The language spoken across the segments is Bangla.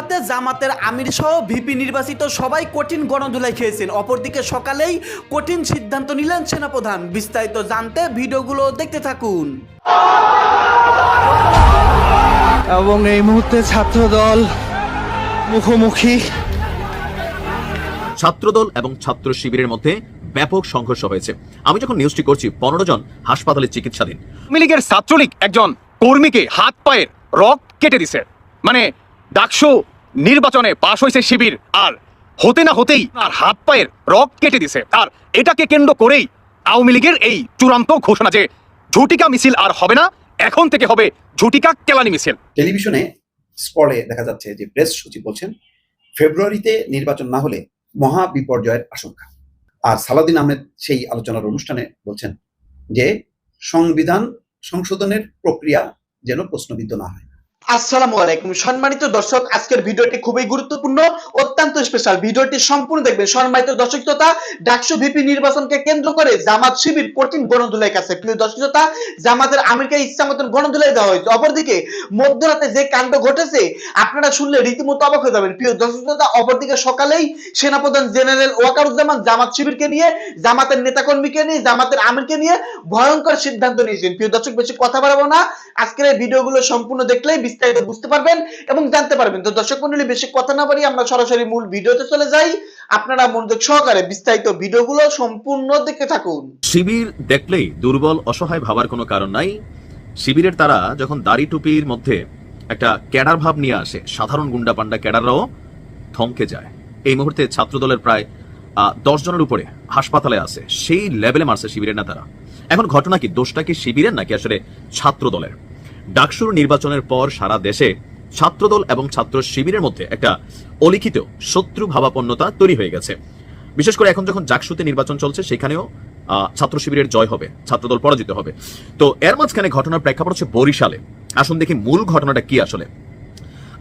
মধ্যরাতে জামাতের আমির সহ ভিপি নির্বাচিত সবাই কঠিন গণধুলাই খেয়েছেন। অপরদিকে সকালেই কঠিন সিদ্ধান্ত নিলেন সেনাপ্রধান। বিস্তারিত জানতে ভিডিওগুলো দেখতে থাকুন। এবং এই মুহূর্তে ছাত্রদল মুখোমুখি। ছাত্রদল এবং ছাত্র শিবিরের মধ্যে ব্যাপক সংঘর্ষ হয়েছে। আমি যখন নিউজটি করছি পনেরো জন হাসপাতালে চিকিৎসাধীন। আওয়ামী লীগের ছাত্রলীগ একজন কর্মীকে হাত পায়ের রক কেটে দিছে। মানে ডাকসু নির্বাচনে পাশ হয়েছে শিবির। আর হতে না হতেই আর হাত পায়ের রক কেটে দিছে। আর এটাকে কেন্দ্র করেই আওয়ামী লীগের এই চূড়ান্ত ঘোষণা যে ঝুটিকা মিছিল আর হবে না, এখন থেকে হবে ঝুটিকা কেলানি মিছিল। টেলিভিশনে স্পটে দেখা যাচ্ছে যে প্রেস সচিব বলছেন, ফেব্রুয়ারিতে নির্বাচন না হলে মহা বিপর্যয়ের আশঙ্কা। আর সালাদিন আহমেদ সেই আলোচনার অনুষ্ঠানে বলছেন যে সংবিধান সংশোধনের প্রক্রিয়া যেন প্রশ্নবিদ্ধ না হয়। আসসালামু আলাইকুম। সম্মানিত দর্শক, আজকের ভিডিওটি খুবই গুরুত্বপূর্ণ, অত্যন্ত স্পেশাল ভিডিওটি সম্পূর্ণ দেখবেন। সম্মানিত দর্শক শ্রোতা, ডাকসু ভিপি নির্বাচনকে কেন্দ্র করে জামাত শিবির কঠিন গণধুলাই কাছে। প্রিয় দর্শক শ্রোতা, জামাতের আমিরকে ইচ্ছা মতন গণধুলাই দেওয়া হয়েছে। অপরদিকে, মধ্যরাতে যে কাণ্ড ঘটেছে, আপনারা শুনলে রীতিমতো অবাক হয়ে যাবেন। প্রিয় দর্শক শ্রোতা, অপরদিকে সকালেই সেনাপ্রধান জেনারেল ওয়াকারুজ্জামান জামাত শিবিরকে নিয়ে, জামাতের নেতাকর্মীকে নিয়ে, জামাতের আমিরকে নিয়ে ভয়ঙ্কর সিদ্ধান্ত নিয়েছেন। প্রিয় দর্শক, বেশি কথা বাড়াবো না। আজকের এই ভিডিওগুলো সম্পূর্ণ দেখলেই বিস্তারিত বুঝতে পারবেন এবং জানতে পারবেন। তো দর্শক মন্ডলী, বেশি কথা না বাড়িয়ে আমরা সরাসরি মূল ভিডিওতে চলে যাই। আপনারা মনোযোগ সহকারে বিস্তারিত ভিডিওগুলো সম্পূর্ণ দেখতে থাকুন। শিবির দেখলেই দুর্বল, অসহায় ভাবার কোনো কারণ নাই। শিবিরের তারা যখন দাড়ি টুপির মধ্যে একটা ক্যাডার ভাব নিয়ে আসে, সাধারণ গুন্ডা পান্ডা ক্যাডাররাও থমকে যায়। এই মুহূর্তে ছাত্রদলের প্রায় দশ জনের উপরে হাসপাতালে আছে। সেই লেভেলে মারছে শিবিরের নেতারা। এখন ঘটনা কি? দোষটা কি শিবিরের নাকি আসলে ছাত্র দলের ডাকসুর নির্বাচনের পর সারা দেশে ছাত্রদল এবং ছাত্র শিবিরের মধ্যে একটা অলিখিত শত্রু ভাবাপন্নতা তৈরি হয়ে গেছে। বিশেষ করে এখন যখন জাকসুতে নির্বাচন চলছে, সেখানেও ছাত্র শিবিরের জয় হবে, ছাত্রদল পরাজিত হবে। তো এর মাঝখানে ঘটনার প্রেক্ষাপট হচ্ছে বরিশালে। আসুন দেখি মূল ঘটনাটা কি আসলে।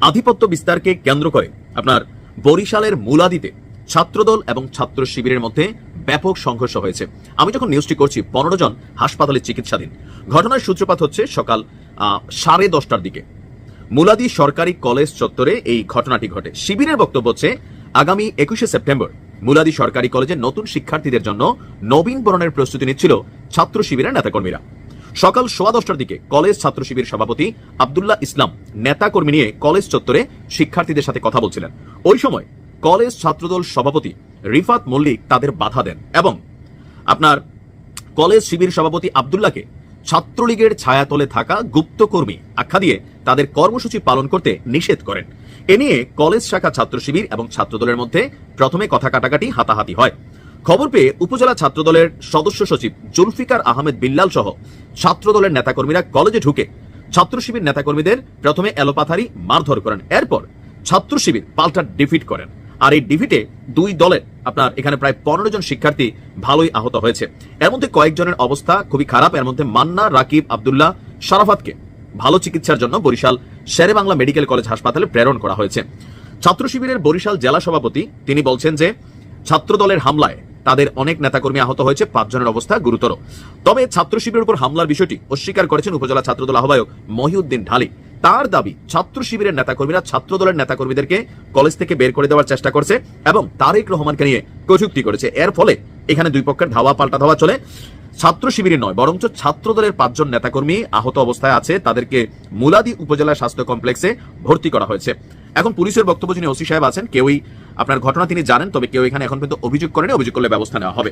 আধিপত্য বিস্তারকে কেন্দ্র করে আপনার বরিশালের মুলাদিতে ছাত্রদল এবং ছাত্র শিবিরের মধ্যে ব্যাপক সংঘর্ষ হয়েছে। আমি যখন নিউজটি করছি, পনেরো জন হাসপাতালে চিকিৎসাধীন। ঘটনার সূত্রপাত হচ্ছে সকাল সাড়ে দশটার দিকে। মুলাদি সরকারি কলেজ চত্বরে এই ঘটনাটি ঘটে। শিবিরের বক্তব্য হচ্ছে, আগামী একুশে সেপ্টেম্বর মুলাদি সরকারি কলেজে নতুন শিক্ষার্থীদের জন্য নবীন বরণের প্রস্তুতি নিচ্ছিল ছাত্র শিবিরের নেতাকর্মীরা। সকাল সোয়া দশটার দিকে কলেজ ছাত্র শিবির সভাপতি আবদুল্লাহ ইসলাম নেতাকর্মী নিয়ে কলেজ চত্বরে শিক্ষার্থীদের সাথে কথা বলছিলেন। ওই সময় কলেজ ছাত্রদল সভাপতি রিফাত মল্লিক তাদের বাধা দেন এবং আপনার কলেজ শিবির সভাপতি আবদুল্লাহকে ছাত্রলীগের ছায়াতলে থাকা গুপ্তকর্মী আখ্যা দিয়ে তাদের কর্মসূচি পালন করতে নিষেধ করেন। এ নিয়ে কলেজ শাখা ছাত্র শিবির এবং ছাত্রদলের মধ্যে প্রথমে কথা কাটাকাটি হাতাহাতি হয়। খবর পেয়ে উপজেলা ছাত্রদলের সদস্য সচিব জুলফিকার আহমেদ বিল্লাল সহ ছাত্রদলের নেতাকর্মীরা কলেজে ঢুকে ছাত্র শিবির নেতাকর্মীদের প্রথমে এলোপাথারি মারধর করেন। এরপর ছাত্র শিবির পাল্টা ডিফিট করেন। আর এই ডিফিটে দুই দলের আপনার এখানে প্রায় পনেরো জন শিক্ষার্থী ভালোই আহত হয়েছে। এর মধ্যে কয়েকজনের অবস্থা খুবই খারাপ। এর মধ্যে মান্না, রাকিব, আবদুল্লাহ, শারাফাতকে ভালো চিকিৎসার জন্য বরিশাল শেরে বাংলা মেডিকেল কলেজ হাসপাতালে প্রেরণ করা হয়েছে। ছাত্র শিবিরের বরিশাল জেলা সভাপতি, তিনি বলছেন যে ছাত্র দলের হামলায় তাদের অনেক নেতাকর্মী আহত হয়েছে, পাঁচজনের অবস্থা গুরুতর। তবে ছাত্র শিবিরের উপর হামলার বিষয়টি অস্বীকার করেছেন উপজেলা ছাত্রদল আহ্বায়ক মহিউদ্দিন ঢালি। তার দাবি ছাত্র শিবিরের নেতাকর্মীরা ছাত্র দলের নেতাকর্মীদেরকে কলেজ থেকে বের করে দেওয়ার চেষ্টা করছে এবং তারেক রহমানকে নিয়ে কটূক্তি করেছে। এর ফলে এখানে দুই পক্ষের ধাওয়া পাল্টা ধাওয়া চলে। ছাত্র শিবিরের নয়, বরঞ্চ ছাত্র দলের পাঁচজন নেতাকর্মী আহত অবস্থায় আছে। তাদেরকে মুলাদি উপজেলা স্বাস্থ্য কমপ্লেক্সে ভর্তি করা হয়েছে। এখন পুলিশের বক্তব্য যিনি ওসি সাহেব আছেন, কেউই আপনার ঘটনা তিনি জানেন, তবে কেউ এখানে এখন পর্যন্ত অভিযোগ করেনি, অভিযোগ করলে ব্যবস্থা নেওয়া হবে।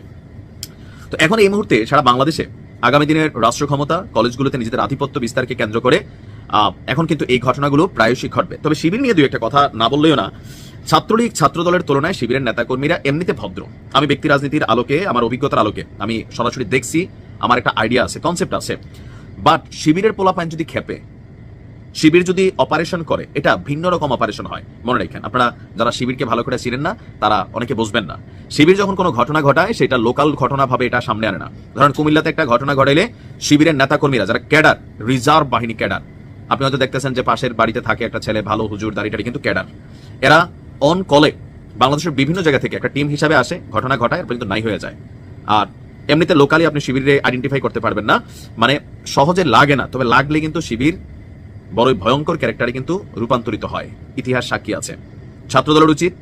তো এখন এই মুহূর্তে সারা বাংলাদেশে আগামী দিনের রাষ্ট্র ক্ষমতা কলেজগুলোতে নিজেদের আধিপত্য বিস্তারকে কেন্দ্র করে এখন কিন্তু এই ঘটনাগুলো প্রায়শই ঘটবে। তবে শিবির নিয়ে দুই একটা কথা না বললেও না, ছাত্রলীগ ছাত্রদলের তুলনায় শিবিরের নেতাকর্মীরা এমনিতে ভদ্র। আমি ব্যক্তি রাজনীতির আলোকে, আমার অভিজ্ঞতার আলোকে, আমি সরাসরি দেখছি, আমার একটা আইডিয়া আছে কনসেপ্ট আছে। বাট শিবিরের পোলাপাইন যদি খেপে, শিবির যদি অপারেশন করে, এটা ভিন্ন রকম অপারেশন হয়, মনে রাখেন। আপনারা যারা শিবিরকে ভালো করে চিনেন না, তারা অনেকে বুঝবেন না। শিবির যখন কোনো ঘটনা ঘটায়, সেটা লোকাল ঘটনা ভাবে এটা সামনে আনে না। ধরেন, কুমিল্লাতে একটা ঘটনা ঘটাইলে, শিবিরের নেতাকর্মীরা, যারা ক্যাডার রিজার্ভ বাহিনী ক্যাডার আপনি হয়তো দেখতেছেন যে পাশের বাড়িতে থাকে একটা ছেলে, ভালো হুজুর দাঁড়িয়ে কিন্তু ক্যাডার। এরা অন কলে বাংলাদেশের বিভিন্ন জায়গা থেকে একটা টিম হিসাবে আসে, ঘটনা ঘটায়, এরপর কিন্তু নাই হয়ে যায়। আর এমনিতে লোকালি আপনি শিবিরে আইডেন্টিফাই করতে পারবেন না। মানে সহজে লাগে না, তবে লাগলে কিন্তু শিবির বড়ই ভয়ঙ্কর ক্যারেক্টারে কিন্তু রূপান্তরিত হয়। ইতিহাস সাক্ষী আছে। ছাত্রদলের উচিত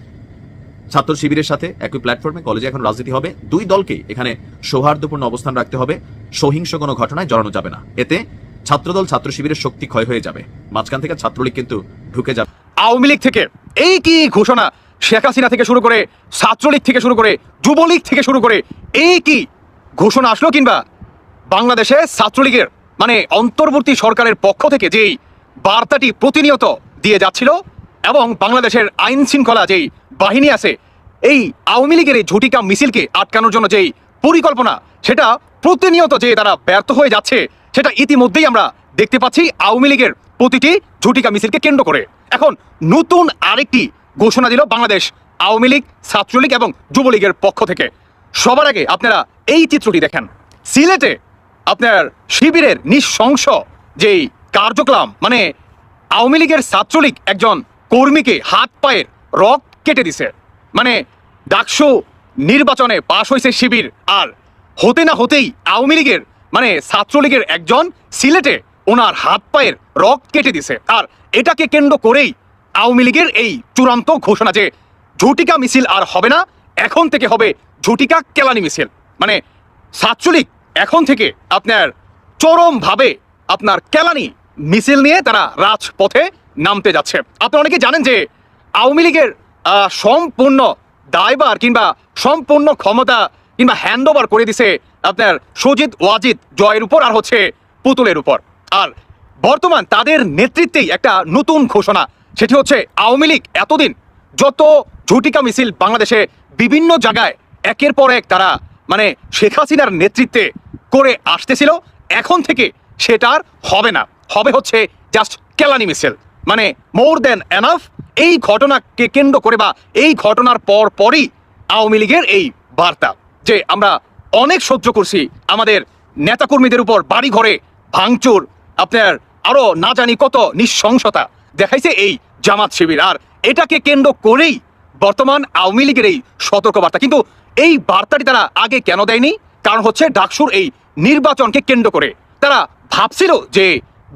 ছাত্র শিবিরের সাথে একই প্ল্যাটফর্মে কলেজে এখন রাজনীতি হবে। দুই দলকে এখানে সৌহার্দ্যপূর্ণ অবস্থান রাখতে হবে। সহিংস কোনো ঘটনায় জড়ানো যাবে না। এতে ছাত্রদল ছাত্র শিবিরের শক্তি ক্ষয় হয়ে যাবে। মাঝখান থেকে ছাত্রলীগ কিন্তু ঢুকে যাবে। আওয়ামী লীগ থেকে এই কি ঘোষণা? শেখ হাসিনা থেকে শুরু করে, ছাত্রলীগ থেকে শুরু করে, যুবলীগ থেকে শুরু করে, এই কি ঘোষণা আসলো কিংবা বাংলাদেশে ছাত্রলীগের মানে অন্তর্বর্তী সরকারের পক্ষ থেকে যেই বার্তাটি প্রতিনিয়ত দিয়ে যাচ্ছিল এবং বাংলাদেশের আইন শৃঙ্খলা যেই বাহিনী আছে, এই আওয়ামী লীগের এই ঝুটিকা মিছিলকে আটকানোর জন্য যেই পরিকল্পনা, সেটা প্রতিনিয়ত যে তারা ব্যর্থ হয়ে যাচ্ছে সেটা ইতিমধ্যেই আমরা দেখতে পাচ্ছি আওয়ামী লীগের প্রতিটি ঝুটিকা মিছিলকে কেন্দ্র করে। এখন নতুন আরেকটি ঘোষণা দিল বাংলাদেশ আওয়ামী লীগ, ছাত্রলীগ এবং যুবলীগের পক্ষ থেকে। সবার আগে আপনারা এই চিত্রটি দেখেন। সিলেটে আপনার শিবিরের নিঃশংস যেই কার্যক্রম মানে আওয়ামী লীগের ছাত্রলীগ একজন কর্মীকে হাত পায়ের রক কেটে দিছে। মানে ডাকসু নির্বাচনে পাশ হয়েছে শিবির, আর হতে না হতেই আওয়ামী লীগের মানে ছাত্রলীগের একজন সিলেটে ওনার হাত পায়ের রক কেটে দিছে। আর এটাকে কেন্দ্র করেই আওয়ামী লীগের এই চূড়ান্ত ঘোষণা যে ঝুটিকা মিছিল আর হবে না, এখন থেকে হবে ঝুটিকা কেলানি মিছিল। মানে ছাত্রলীগ এখন থেকে আপনার চরমভাবে আপনার কেলানি মিছিল নিয়ে তারা রাজপথে নামতে যাচ্ছে। আপনি অনেকে জানেন যে আওয়ামী লীগের সম্পূর্ণ দায়বার কিংবা সম্পূর্ণ ক্ষমতা কিংবা হ্যান্ড ওভার করে দিছে আপনার সুজিত, ওয়াজিদ জয়ের উপর আর হচ্ছে পুতুলের উপর। আর বর্তমান তাদের নেতৃত্বেই একটা নতুন ঘোষণা, সেটি হচ্ছে আওয়ামী লীগ এতদিন যত ঝুটিকা মিছিল বাংলাদেশে বিভিন্ন জায়গায় একের পর এক তারা মানে শেখ হাসিনার নেতৃত্বে করে আসতেছিল, এখন থেকে সেটা আর হবে না। হবে হচ্ছে জাস্ট কেলানি মিছিল। মানে মোর দেন এনাফ এই ঘটনাকে কেন্দ্র করে বা এই ঘটনার পর পরই আওয়ামী লীগের এই বার্তা, যে আমরা অনেক সহ্য করছি। আমাদের নেতাকর্মীদের উপর বাড়ি ঘরে ভাঙচুর, আপনার আরও না জানি কত নিঃশংসতা দেখাইছে এই জামাত শিবির। আর এটাকে কেন্দ্র করেই বর্তমান আওয়ামী লীগের এই সতর্কবার্তা। কিন্তু এই বার্তাটি তারা আগে কেন দেয়নি? কারণ হচ্ছে ডাকসুর এই নির্বাচনকে কেন্দ্র করে। তারা ভাবছিল যে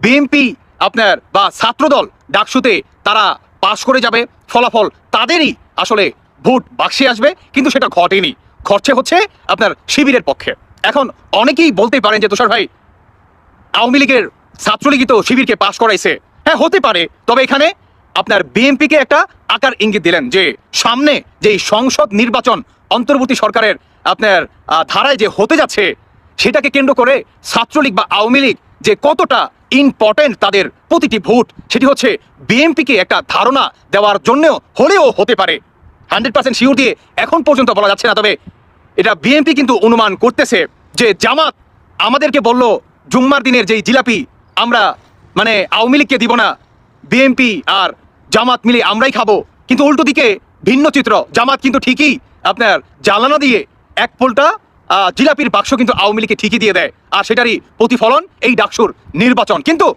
বিএনপি, আপনার বা ছাত্রদল ডাকসুতে তারা পাশ করে যাবে। ফলাফল তাদেরই আসলে ভোট বাক্সে আসবে, কিন্তু সেটা ঘটেনি। ঘটছে হচ্ছে আপনার শিবিরের পক্ষে। এখন অনেকেই বলতে পারেন যে, তুষার ভাই, আওয়ামী লীগের ছাত্রলীগই তো শিবিরকে পাশ করাইছে। হ্যাঁ হতে পারে। তবে এখানে আপনার বিএনপিকে একটা আকার ইঙ্গিত দিলেন যে, সামনে যে সংসদ নির্বাচন অন্তর্বর্তী সরকারের আপনার ধারায় যে হতে যাচ্ছে, সেটাকে কেন্দ্র করে ছাত্রলীগ বা আওয়ামী লীগ যে কতটা ইম্পর্টেন্ট তাদের প্রতিটি ভোট, সেটি হচ্ছে বিএনপিকে একটা ধারণা দেওয়ার জন্যও হলেও হতে পারে। হান্ড্রেড পার্সেন্ট শিওর দিয়ে এখন পর্যন্ত বলা যাচ্ছে না, তবে এটা বিএনপি কিন্তু অনুমান করতেছে যে জামাত আমাদেরকে বলল, জুম্মার দিনের যেই জিলাপি আমরা মানে আওয়ামী লীগকে দিব না বিএনপি আর জামাত মিলে আমরাই খাব। কিন্তু উল্টো দিকে ভিন্ন চিত্র, জামাত কিন্তু ঠিকই আপনার জ্বালানা দিয়ে এক পোলটা জিলাপির বাক্স কিন্তু আওয়ামী লীগকে ঠিকই দিয়ে দেয়, আর সেটারই প্রতিফলন এই ডাকসুর নির্বাচন। কিন্তু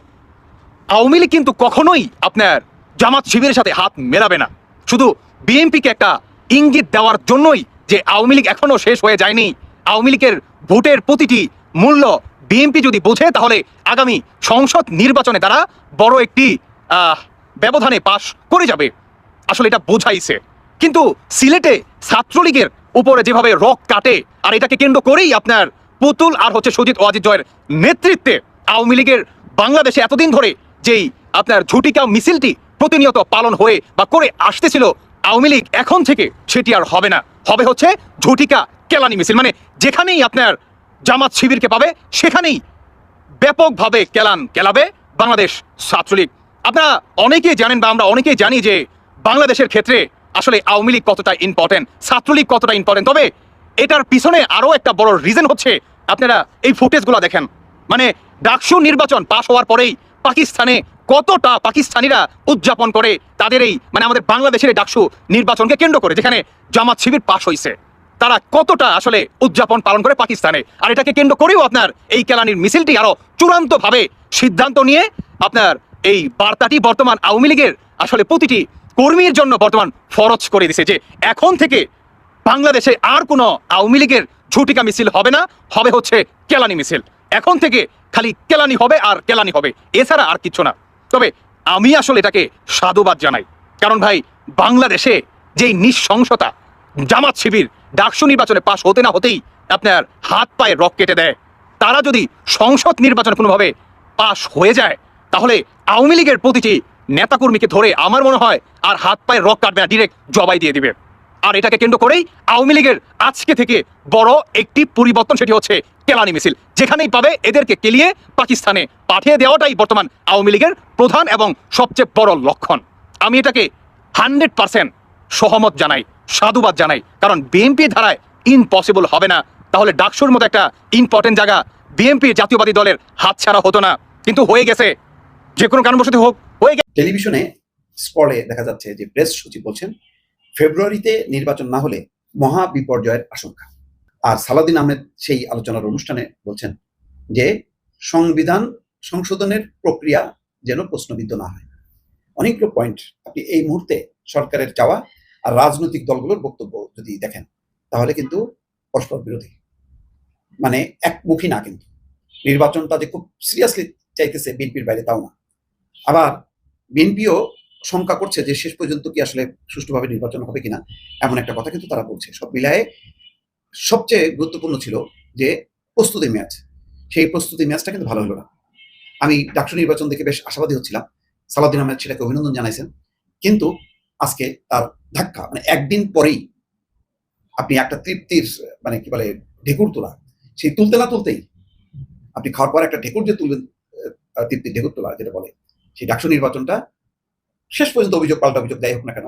আওয়ামী লীগ কিন্তু কখনোই আপনার জামাত শিবিরের সাথে হাত মেলাবে না। শুধু বিএনপিকে একটা ইঙ্গিত দেওয়ার জন্যই যে আওয়ামী লীগ এখনও শেষ হয়ে যায়নি। আওয়ামী লীগের ভোটের প্রতিটি মূল্য বিএনপি যদি বোঝে, তাহলে আগামী সংসদ নির্বাচনে তারা বড় একটি ব্যবধানে পাশ করে যাবে। আসলে এটা বোঝাইছে কিন্তু সিলেটে ছাত্রলীগের উপরে যেভাবে রক কাটে, আর এটাকে কেন্দ্র করেই আপনার পুতুল আর হচ্ছে সুজিত ওয়াজিদ জয়ের নেতৃত্বে আওয়ামী লীগের বাংলাদেশে এতদিন ধরে যেই আপনার ঝুটিকা মিছিলটি প্রতিনিয়ত পালন হয়ে বা করে আসতেছিল, আওয়ামী লীগ এখন থেকে সেটি আর হবে না। হবে হচ্ছে ঝুটিকা কেলানি মিছিল। মানে যেখানেই আপনার জামাত শিবিরকে পাবে, সেখানেই ব্যাপকভাবে কেলান কেলাবে বাংলাদেশ ছাত্রলীগ। আপনারা অনেকেই জানেন বা আমরা অনেকেই জানি যে বাংলাদেশের ক্ষেত্রে আসলে আওয়ামী লীগ কতটা ইম্পর্টেন্ট ছাত্রলীগ কতটা ইম্পর্টেন্ট তবে এটার পিছনে আরও একটা বড় রিজন হচ্ছে, আপনারা এই ফুটেজগুলো দেখেন। মানে ডাকসু নির্বাচন পাশ হওয়ার পরেই পাকিস্তানে কতটা পাকিস্তানিরা উদযাপন করে তাদের এই মানে আমাদের বাংলাদেশের এই ডাকসু নির্বাচনকে কেন্দ্র করে, যেখানে জামাত শিবির পাশ হয়েছে তারা কতটা আসলে উদযাপন পালন করে পাকিস্তানে? আর এটাকে কেন্দ্র করেও আপনার এই কেলানির মিছিলটি আরও চূড়ান্তভাবে সিদ্ধান্ত নিয়ে আপনার এই বার্তাটি বর্তমান আওয়ামী লীগের আসলে প্রতিটি কর্মীর জন্য বর্তমান ফরজ করে দিছে যে এখন থেকে বাংলাদেশে আর কোনো আওয়ামী লীগের ঝুটিকা মিছিল হবে না, হবে হচ্ছে কেলানি মিছিল। এখন থেকে খালি কেলানি হবে আর কেলানি হবে, এছাড়া আর কিছু না। তবে আমি আসলে এটাকে সাধুবাদ জানাই। কারণ ভাই, বাংলাদেশে যেই নিঃসংসতা জামাত শিবির ডাকসু নির্বাচনে পাশ হতে না হতেই আপনার হাত পায়ে রক কেটে দেয়। তারা যদি সংসদ নির্বাচনে কোনোভাবে পাশ হয়ে যায়, তাহলে আওয়ামী লীগের প্রতিটি নেতাকর্মীকে ধরে আমার মনে হয় আর হাত পায়ে রক কাটবে না ডিরেক্ট জবাই দিয়ে দিবে। আর এটাকে কেন্দ্র করেই আওয়ামী লীগের আজকে থেকে বড় একটি পরিবর্তন, সেটি হচ্ছে কেলানি মিছিল, যেখানেই পাবে এদেরকে কেলিয়ে পাকিস্তানে পাঠিয়ে দেওয়াটাই বর্তমান আওয়ামী লীগের প্রধান এবং সবচেয়ে বড় লক্ষণ। আমি এটাকে হান্ড্রেড পার্সেন্ট সহমত জানাই, সাধুবাদ জানাই, কারণ বিএনপি ধারায় ইম্পসিবল হবে না। তাহলে ডাকসুর মতো একটা ইম্পর্টেন্ট জায়গা বিএনপি জাতীয়বাদী দলের হাতছাড়া হতো না। কিন্তু হয়ে গেছে, যে কোনো কারণবশত হোক, হয়ে গেছে। টেলিভিশনে স্কলে দেখা যাচ্ছে যে প্রেস সচিব বলছেন, ফেব্রুয়ারিতে নির্বাচন না হলে মহা বিপর্যয়ের আশঙ্কা। আর সালাদিন আহমেদ সেই আলোচনার অনুষ্ঠানে বলছেন যে সংবিধান সংশোধনের প্রক্রিয়া যেন প্রশ্নবিদ্ধ না হয়। অনেকগুলো পয়েন্ট আপনি এই মুহূর্তে সরকারের চাওয়া আর রাজনৈতিক দলগুলোর বক্তব্য যদি দেখেন, তাহলে কিন্তু পরস্পর বিরোধী। মানে একমুখী না কিন্তু। নির্বাচনটা যে খুব সিরিয়াসলি চাইতেছে বিএনপির বাইরে তাও না। আবার বিএনপিও শঙ্কা করছে যে শেষ পর্যন্ত কি আসলে সুষ্ঠুভাবে নির্বাচন হবে কিনা, এমন একটা কথা কিন্তু তারা বলছে। সব মিলায়ে সবচেয়ে গুরুত্বপূর্ণ ছিল যে প্রস্তুতি ম্যাচ। সেই প্রস্তুতি ম্যাচটা কিন্তু ভালো হলো না। আমি ডাকসু নির্বাচন দেখে বেশ আশাবাদী হচ্ছিলাম। সালাউদ্দিন আহমেদ সেটাকে অভিনন্দন জানাইছেন। কিন্তু আজকে তার ধাক্কা মানে একদিন পরেই আপনি একটা তৃপ্তির মানে কি বলে, ঢেকুর তোলা। সেই তুলতে না তুলতেই আপনি খাওয়ার পর একটা ঢেকুর যে তুলবেন তৃপ্তির ঢেকুর তোলা যেটা বলে, সেই ডাকসু নির্বাচনটা শেষ পর্যন্ত অভিযোগ, পাল্টা অভিযোগ দেয় হোক না কেন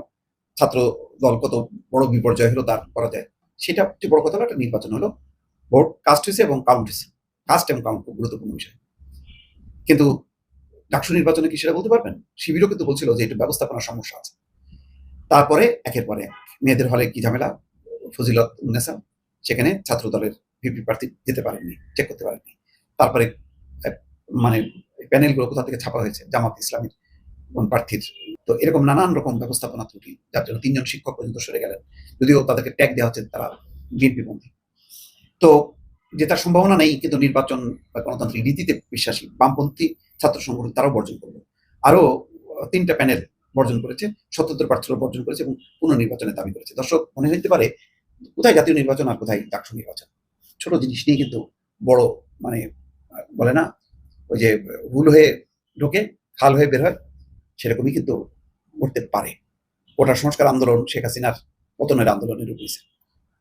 ছাত্র দল কত বড় বিপর্যয় হলো তার করা যায়। সেটা যে বড় কথা হলো একটা নির্বাচন হলো ভোট কাস্ট হয়েছে এবং কাউন্ট হয়েছে। কাস্ট এবং কাউন্ট খুব গুরুত্বপূর্ণ বিষয়। কিন্তু ডাকসু নির্বাচনে কি সেটা বলতে পারবেন? শিবিরও কিন্তু বলছিল যে একটু ব্যবস্থাপনার সমস্যা আছে। তারপরে একের পরে মেয়েদের হলে কি ঝামেলা? ফজিলত উন্নেসা সেখানে ছাত্র দলের ভিপি প্রার্থী যেতে পারেননি চেক করতে পারেননি। তারপরে মানে প্যানেলগুলো কোথা থেকে ছাপা হয়েছে? জামাত ইসলামের কোন প্রার্থীর তো এরকম নানান রকম ব্যবস্থাপনা ত্রুটি যার জন্য তিনজন শিক্ষক পর্যন্ত সরে গেলেন। যদিও তাদেরকে ট্যাগ দেওয়া হচ্ছে তারা বিএনপি বন্ধী তো জেতার সম্ভাবনা নেই কিন্তু নির্বাচন বা গণতান্ত্রিক রীতিতে বিশ্বাসী বামপন্থী ছাত্র সংগঠন তারাও বর্জন করল আরও আহ, তিনটা প্যানেল বর্জন করেছে সত্যত্তর প্রার্থীরা বর্জন করেছে এবং পুনর্নির্বাচনের দাবি করেছে। দর্শক মনে হইতে পারে কোথায় জাতীয় নির্বাচন আর কোথায় ডাকসু নির্বাচন? ছোট জিনিস নিয়ে কিন্তু বড় মানে বলে না ওই যে ভুল হয়ে ঢোকে খাল হয়ে বের হয় সেরকমই কিন্তু করতে পারে। ওটা সংস্কার আন্দোলন শেখ হাসিনার পতনের আন্দোলনের রূপ নিয়েছে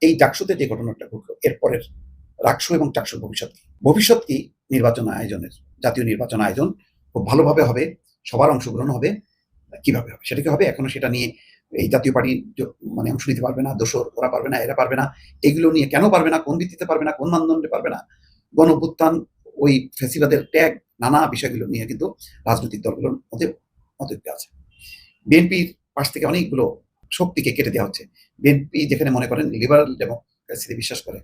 এই ডাকসুতে যে ঘটনাটা ঘটলো, এরপরের রাকসু এবং টাকসুর ভবিষ্যৎ কি? ভবিষ্যৎ কি? নির্বাচন আয়োজনের, জাতীয় নির্বাচন আয়োজন খুব ভালোভাবে হবে, সবার অংশগ্রহণ হবে, কীভাবে হবে? সেটা কি হবে? এখনও সেটা নিয়ে এই জাতীয় পার্টি মানে অংশ নিতে পারবে না, দোষর ওরা পারবে না, এরা পারবে না। এগুলো নিয়ে কেন পারবে না? কোন ভিত্তিতে পারবে না? কোন মানদণ্ডে পারবে না? গণ ওই ফেসিবাদের ট্যাগ নানা বিষয়গুলো নিয়ে কিন্তু রাজনৈতিক দলগুলোর মধ্যে মতৈক্য আছে। বিএনপির পাশ থেকে অনেকগুলো শক্তিকে কেটে দেওয়া হচ্ছে। বিএনপি যেখানে মনে করেন লিবারাল ডেমোক্রেসিতে বিশ্বাস করে,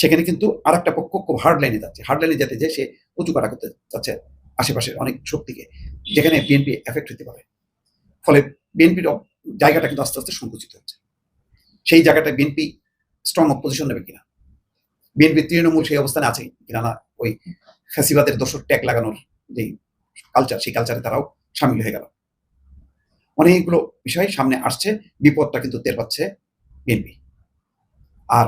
সেখানে কিন্তু আর একটা পক্ষ খুব হার্ড লাইনে যাচ্ছে। হার্ড লাইনে যেতে যে সে উঁচু কাটা করতে যাচ্ছে আশেপাশের অনেক শক্তিকে, যেখানে বিএনপি এফেক্ট হতে পারে। ফলে বিএনপির জায়গাটা কিন্তু আস্তে আস্তে সংকুচিত হচ্ছে। সেই জায়গাটা বিএনপি স্ট্রং অপোজিশন নেবে কিনা? বিএনপি তৃণমূল সেই অবস্থানে আছে কিনা না? ওই ফ্যাসিবাদের দোষর ট্যাগ লাগানোর যে কালচার সেই কালচারে তারাও সামিল হয়ে গেল। অনেকগুলো বিষয় সামনে আসছে, বিপদটা কিন্তু টের পাচ্ছে বিএনপি আর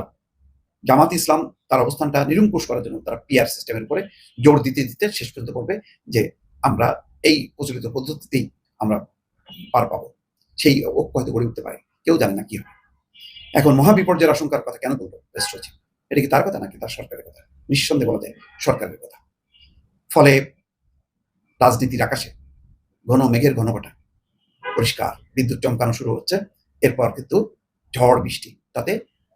জামাত ইসলাম তার অবস্থানটা নিরঙ্কুশ করার জন্য তারা পিআর সিস্টেমের উপরে জোর দিতে দিতে শেষ পর্যন্ত বলবে যে আমরা এই প্রচলিত পদ্ধতিতেই আমরা পার পাবো। সেই ঐক্য হয়তো গড়ে উঠতে পারে। কেউ জানে না কি হবে। এখন মহাবিপর্যয়ের আশঙ্কার কথা কেন বলব? প্রেস সচিব, এটা কি তার কথা নাকি তার সরকারের কথা? নিঃসন্দেহে বলা যায় সরকারের কথা। ফলে রাজনীতির আকাশে ঘন মেঘের ঘনঘটা পরিষ্কার বিদ্যুৎ চমকানো শুরু হচ্ছে। এরপর কিন্তু ঝড়, বৃষ্টি, তাতে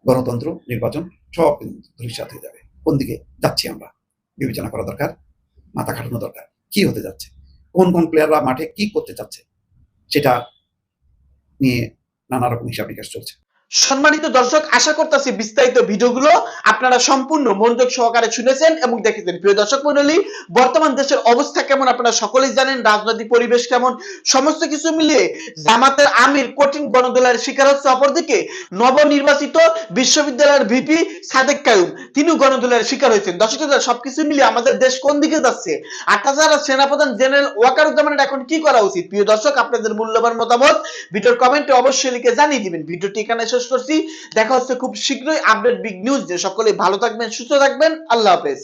গণতন্ত্র, নির্বাচন সব কিন্তু হয়ে যাবে। কোন দিকে যাচ্ছি আমরা? বিবেচনা করা দরকার, মাথা খাটানো দরকার। কি হতে যাচ্ছে? কোন কোন প্লেয়াররা মাঠে কি করতে চাচ্ছে? সেটা নিয়ে নানা রকম হিসাব নিকাশ চলছে। সম্মানিত দর্শক, আশা করতেছি বিস্তারিত ভিডিওগুলো আপনারা সম্পূর্ণ মনোযোগ সহকারে শুনেছেন এবং দেখেছেন। প্রিয় দর্শক মন্ডলী বর্তমান দেশের অবস্থা কেমন আপনারা সকলেই জানেন, রাজনৈতিক পরিবেশ কেমন? সমস্ত কিছু মিলিয়ে জামাতের আমির কঠিন গণদোলার শিকার হচ্ছে অপরদিকে নবনির্বাচিত বিশ্ববিদ্যালয়ের ভিপি সাদেক কায়ুম। তিনিও গণদোলার শিকার হয়েছেন। দর্শক সবকিছু মিলিয়ে আমাদের দেশ কোন দিকে যাচ্ছে? আর তাছাড়া সেনাপ্রধান জেনারেল ওয়াকার ওয়াকারুজ্জামানের এখন কি করা উচিত? প্রিয় দর্শক, আপনাদের মূল্যবান মতামত ভিডিওর কমেন্টে অবশ্যই লিখে জানিয়ে দিবেন। ভিডিওটি এখানে শেষ করছি। দেখা হচ্ছে খুব শীঘ্রই আপডেট বিগ নিউজ যে সকলে ভালো থাকবেন, সুস্থ থাকবেন। আল্লাহ হাফেজ।